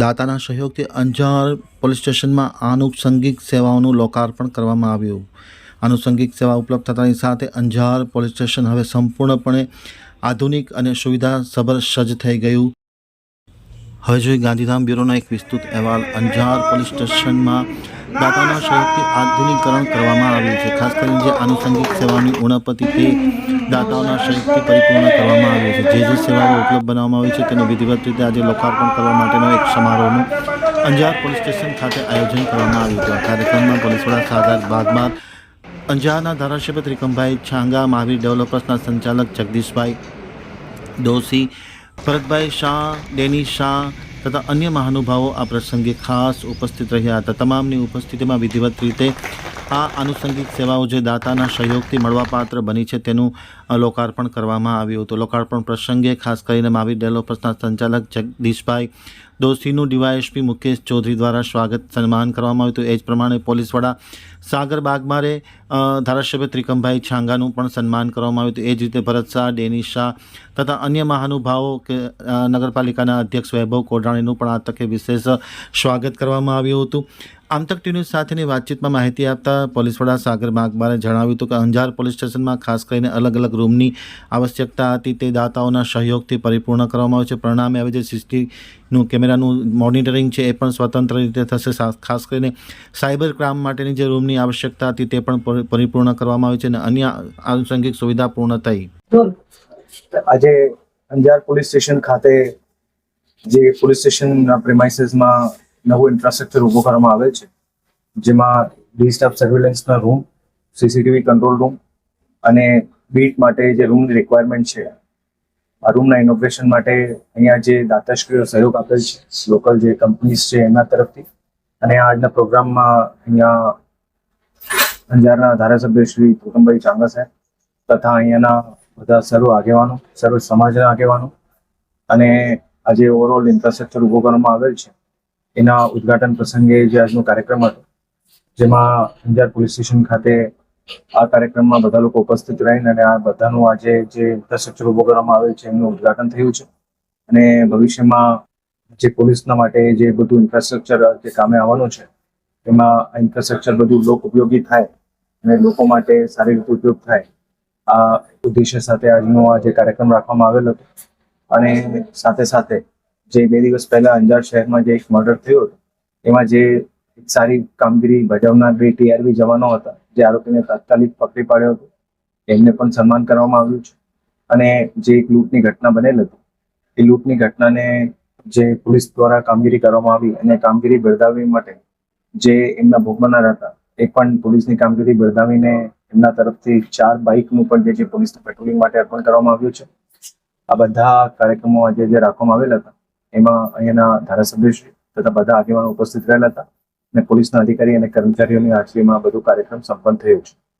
દાતાના સહયોગથી અંજાર પોલીસ સ્ટેશનમાં આનુષંગિક સેવાઓનું લોકાર્પણ કરવામાં આવ્યું. આનુષંગિક સેવા ઉપલબ્ધ થતાની સાથે અંજાર પોલીસ સ્ટેશન હવે સંપૂર્ણપણે આધુનિક અને સુવિધાસભર સજ્જ થઈ ગયું. હવે જોઈએ ગાંધીધામ બ્યુરોનો એક વિસ્તૃત અહેવાલ. અંજાર પોલીસ સ્ટેશનમાં દાતાના સહયોગથી આધુનિકરણ કરવામાં આવ્યું છે. ખાસ કરીને જે આનુષંગિક સેવાની ઉણપ હતી તે દાતાઓના સહયોગથી પરિપૂર્ણ કરવામાં આવ્યું છે. જે જે સેવાઓ ઉપલબ્ધ બનાવવામાં આવી છે તેનું વિધિવત રીતે આજે લોકાર્પણ કરવા માટેનો એક સમારોહનું અંજાર પોલીસ સ્ટેશન ખાતે આયોજન કરવામાં આવ્યું હતું. આ કાર્યક્રમમાં પોલીસ વડા સાગર બાગમાર, અંજારના ધારાસભ્ય ત્રિકમભાઈ છાંગા, મહાવીર ડેવલપર્સના સંચાલક જગદીશભાઈ દોશી, ભરતભાઈ શાહ, ડેની શાહ તથા અન્ય મહાનુભાવો આ પ્રસંગે ખાસ ઉપસ્થિત રહ્યા હતા. તમામની ઉપસ્થિતિમાં વિધિવત રીતે આ આનુષંગિક સેવાઓ જે દાતાના સહયોગથી મળવાપાત્ર બની છે તેનું લોકાર્પણ કરવામાં આવ્યું હતું. લોકાર્પણ પ્રસંગે ખાસ કરીને મહાવીર ડેવલપર્સના સંચાલક જગદીશભાઈ દોશીનું ડીવાયએસપી મુકેશ ચૌધરી દ્વારા સ્વાગત સન્માન કરવામાં આવ્યું હતું. એ જ પ્રમાણે પોલીસ વડા સાગર બાગમારે ધારાસભ્ય ત્રિકમભાઈ છાંગાનું પણ સન્માન કરવામાં આવ્યું હતું. એ જ રીતે ભરત શાહ, ડેની શાહ તથા અન્ય મહાનુભાવો કે નગરપાલિકાના અધ્યક્ષ વૈભવ કોઢાણીનું પણ આ તકે વિશેષ સ્વાગત કરવામાં આવ્યું હતું. આમતક ટીવી સાથેની વાતચીતમાં માહિતી આપતા પોલીસ વડા સાગર બાગમારે જણાવ્યું હતું કે અંજાર પોલીસ સ્ટેશનમાં ખાસ કરીને અલગ અલગ રૂમની આવશ્યકતા હતી, તે દાતાઓના સહયોગથી પરિપૂર્ણ કરવામાં આવે છે. પરિણામે હવે જે સીસીટીવીનું કેમેરાનું મોનિટરિંગ છે, એ પણ સ્વતંત્ર રીતે થશે. ખાસ કરીને સાયબર ક્રાઇમ માટેની જે રૂમની આવશ્યકતા હતી, તે પણ પરિપૂર્ણ કરવામાં આવી છે અને અન્ય આનુષંગિક સુવિધા પૂર્ણ થઈ. આજે અંજાર પોલીસ સ્ટેશન ખાતે જે પોલીસ સ્ટેશન પ્રેમાઇસીસમાં નવું ઇન્ફ્રાસ્ટ્રક્ચર ઊભું કરવામાં આવેલ છે. જેમાં ડિસ્ટર્બ સર્વેલન્સના રૂમ સીસીટીવી કંટ્રોલ રૂમ અને બીટ માટે જે રૂમની રિક્વાયરમેન્ટ છે, આ રૂમના ઇનોગ્રેશન માટે અહીંયા જે દાતાશ્રીઓ સહયોગ આપેલ છે લોકલ જે કંપનીઝ છે એમના તરફથી. અને આજના પ્રોગ્રામમાં અહીંયા અંજારના ધારાસભ્ય શ્રી ગૌતમભાઈ ચાંગા સાહેબ તથા અહીંયાના બધા સર્વ આગેવાનો, સર્વ સમાજના આગેવાનો અને આજે ઓવરઓલ ઇન્ફ્રાસ્ટ્રક્ચર ઊભો કરવામાં આવેલ છે. એના ઉદ્ઘાટન પ્રસંગે જે આજનો કાર્યક્રમ હતો, જેમાં અંજાર પોલીસ સ્ટેશન ખાતે આ કાર્યક્રમમાં બધા લોકો ઉપસ્થિત રહીને અને આ બધાનું આજે જે ઇન્ફ્રાસ્ટ્રક્ચર ઊભો કરવામાં આવેલ છે, એમનું ઉદ્ઘાટન થયું છે. અને ભવિષ્યમાં જે પોલીસના માટે જે બધું ઇન્ફ્રાસ્ટ્રક્ચર જે કામે આવવાનું છે, એમાં આ ઇન્ફ્રાસ્ટ્રક્ચર બધું લોક ઉપયોગી થાય અને લોકો માટે સારી રીતે ઉપયોગ થાય, આ ઉદ્દેશ્ય સાથે આજનો આ જે કાર્યક્રમ રાખવામાં આવેલ હતો. અને સાથે સાથે જે બે દિવસ પહેલા અંજાર શહેરમાં જે એક મર્ડર થયો હતો, એમાં જે સારી કામગીરી ભજવનાર બે ટીઆરબી જવાનો હતા, જે આરોપીને તાત્કાલિક પકડી પાડ્યો હતો, એમને પણ સન્માન કરવામાં આવ્યું છે. અને જે એક લૂંટની ઘટના બનેલ હતી, એ લૂંટની ઘટનાને જે પોલીસ દ્વારા કામગીરી કરવામાં આવી અને કામગીરી બિરદાવવી માટે જે એમના ભોગ હતા, એ પણ પોલીસની કામગીરી બિરદાવીને એમના તરફથી ચાર બાઇકનું પણ જે છે, પોલીસના પેટ્રોલિંગ માટે અર્પણ કરવામાં આવ્યું છે. આ બધા કાર્યક્રમો આજે જે રાખવામાં આવેલા હતા એમાં અહીંયાના ધારાસભ્યશ્રી તથા બધા આગેવાનો ઉપસ્થિત રહેલા હતા અને પોલીસના અધિકારી અને કર્મચારીઓની હાજરીમાં બધું કાર્યક્રમ સંપન્ન થયો છે.